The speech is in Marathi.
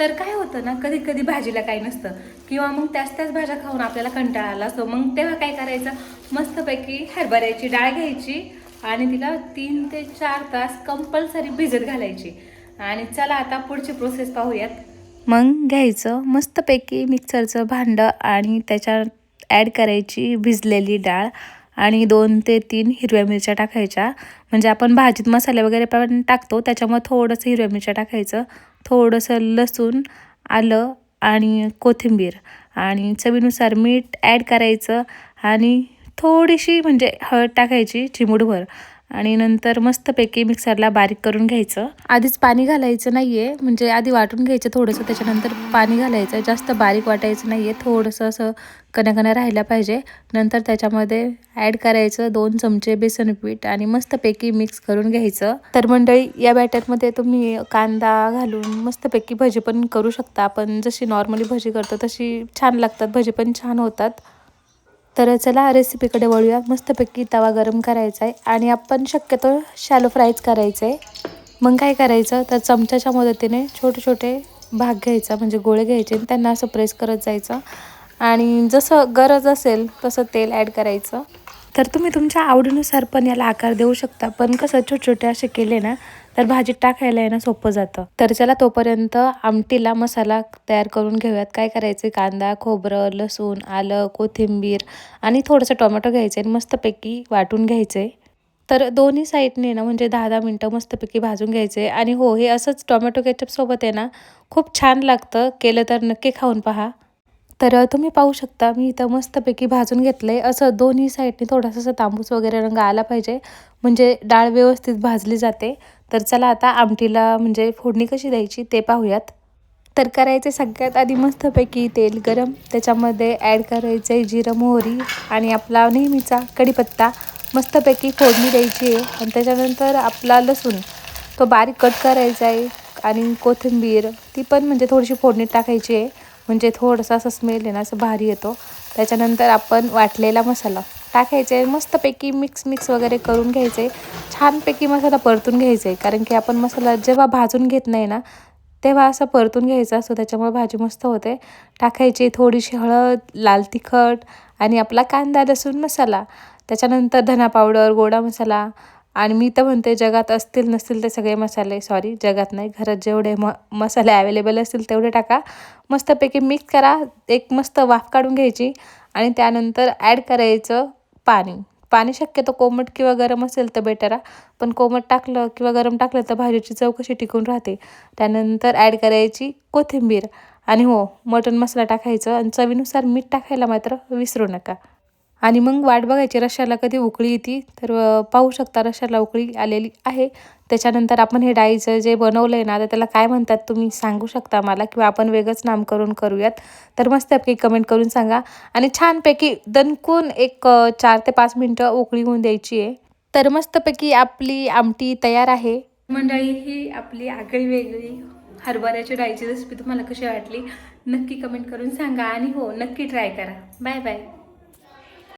तर काय होतं ना कधी कधी भाजीला काही नसतं. किंवा मग त्याच त्याच भाज्या खाऊन आपल्याला कंटाळा आला असतो. मग तेव्हा काय करायचं? मस्तपैकी हरभऱ्याची डाळ घ्यायची आणि तिला तीन ते चार तास कंपल्सरी भिजत घालायची. आणि चला आता पुढची प्रोसेस पाहूयात. मग घ्यायचं मस्तपैकी मिक्सरचं भांडं आणि त्याच्यात ॲड करायची भिजलेली डाळ आणि दोन ते तीन हिरव्या मिरच्या टाकायच्या. म्हणजे आपण भाजीत मसाले वगैरे पण टाकतो त्याच्यामुळे थोडंसं हिरव्या मिरच्या टाकायचं. थोडंसं लसूण आलं आणि कोथिंबीर आणि चवीनुसार मीठ ॲड करायचं आणि थोडीशी म्हणजे हळद टाकायची चिमूटभर. आणि नंतर मस्तपैकी मिक्सरला बारीक करून घ्यायचं. आधीच पाणी घालायचं नाही आहे म्हणजे आधी वाटून घ्यायचं थोडंसं त्याच्यानंतर पाणी घालायचं. जास्त बारीक वाटायचं नाही आहे थोडंसं असं कणकणं राहायला पाहिजे. नंतर त्याच्यामध्ये ॲड करायचं दोन चमचे बेसन पीठ आणि मस्तपैकी मिक्स करून घ्यायचं. तर मंडळी या बॅटरमध्ये तुम्ही कांदा घालून मस्तपैकी भजी पण करू शकता. आपण जशी नॉर्मली भजी करतो तशी छान लागतात. भजी पण छान होतात. तर चला रेसिपीकडे वळूया. मस्तपैकी तवा गरम करायचा आहे आणि आपण शक्यतो शॅलो फ्रायच करायचं आहे मग काय करायचं? तर चमच्याच्या मदतीने छोटे छोटे भाग घ्यायचा म्हणजे गोळे घ्यायचे आणि त्यांना असं प्रेस करत जायचं. आणि जसं गरज असेल तसं तेल ॲड करायचं. तर तुम्ही तुमच्या आवडीनुसार पण याला आकार देऊ शकता. पण कसं छोटे छोटे असे केले ना तर भाजीत टाकायला येणं सोपं जातं. तर चला तोपर्यंत आमटीला मसाला तयार करून घेऊयात. काय करायचं? कांदा खोबरं लसूण आलं कोथिंबीर आणि थोडंसं टोमॅटो घ्यायचं आणि मस्तपैकी वाटून घ्यायचे. तर दोन्ही साईडने ना म्हणजे दहा दहा मिनटं मस्तपैकी भाजून घ्यायचे. आणि हो हे असंच टोमॅटो केचपसोबत आहे ना खूप छान लागतं. केलं तर नक्की खाऊन पहा. तर तुम्ही पाहू शकता मी इथं मस्तपैकी भाजून घेतलं आहे असं दोन्ही साईडने थोडासा असं तांबूस वगैरे रंग आला पाहिजे. म्हणजे डाळ व्यवस्थित भाजली जाते. तर चला आता आमटीला म्हणजे फोडणी कशी द्यायची ते पाहूयात. तर करायचे सगळ्यात आधी मस्तपैकी तेल गरम. त्याच्यामध्ये ॲड करायचं आहे जिरं मोहरी आणि आपला नेहमीचा कढीपत्ता. मस्तपैकी फोडणी द्यायची आहे. आणि त्याच्यानंतर आपला लसूण. तो बारीक कट करायचा आहे. आणि कोथिंबीर. ती पण म्हणजे थोडीशी फोडणी टाकायची आहे. म्हणजे थोडंसं असं स्मेल आहे ना असं भारी येतो. त्याच्यानंतर आपण वाटलेला मसाला टाकायचा आहे मस्तपैकी मिक्स मिक्स वगैरे करून घ्यायचे. छानपैकी मसाला परतून घ्यायचा आहे कारण की आपण मसाला जेव्हा भाजून घेत नाही ना तेव्हा असं परतून घ्यायचं असतो त्याच्यामुळे भाजी मस्त होते. टाकायची थोडीशी हळद लाल तिखट आणि आपला कांदा लसूण मसाला. त्याच्यानंतर धना पावडर गोडा मसाला आणि मी तर म्हणते जगात असतील नसतील ते सगळे मसाले सॉरी जगात नाही घरात जेवढे म मसाले अवेलेबल असतील तेवढे टाका. मस्तपैकी मिक्स करा एक मस्त वाफ काढून घ्यायची आणि त्यानंतर ॲड करायचं पाणी. पाणी शक्यतो कोमट किंवा गरम असेल तर बेटर पण कोमट टाकलं किंवा गरम टाकलं तर भाजीची चव कशी टिकून राहते? त्यानंतर ॲड करायची कोथिंबीर. आणि हो मटण मसाला टाकायचं आणि चवीनुसार मीठ टाकायला मात्र विसरू नका. आणि मग वाट बघायची. रश्श्याला कधी उकळी येते तर पाहू शकता रश्श्याला उकळी आलेली आहे. त्याच्यानंतर आपण हे डाळीचं जे बनवलं आहे ना तर त्याला काय म्हणतात तुम्ही सांगू शकता मला किंवा आपण वेगळंच नाम करून करूयात. तर मस्तपैकी कमेंट करून सांगा. आणि छानपैकी दणकून एक चार ते पाच मिनटं उकळी होऊन द्यायची आहे. तर मस्तपैकी आपली आमटी तयार आहे. मंडळी ही आपली आगळी वेगळी हरभऱ्याची डाळीची रेसिपी तुम्हाला कशी वाटली नक्की कमेंट करून सांगा. आणि हो नक्की ट्राय करा. Bye bye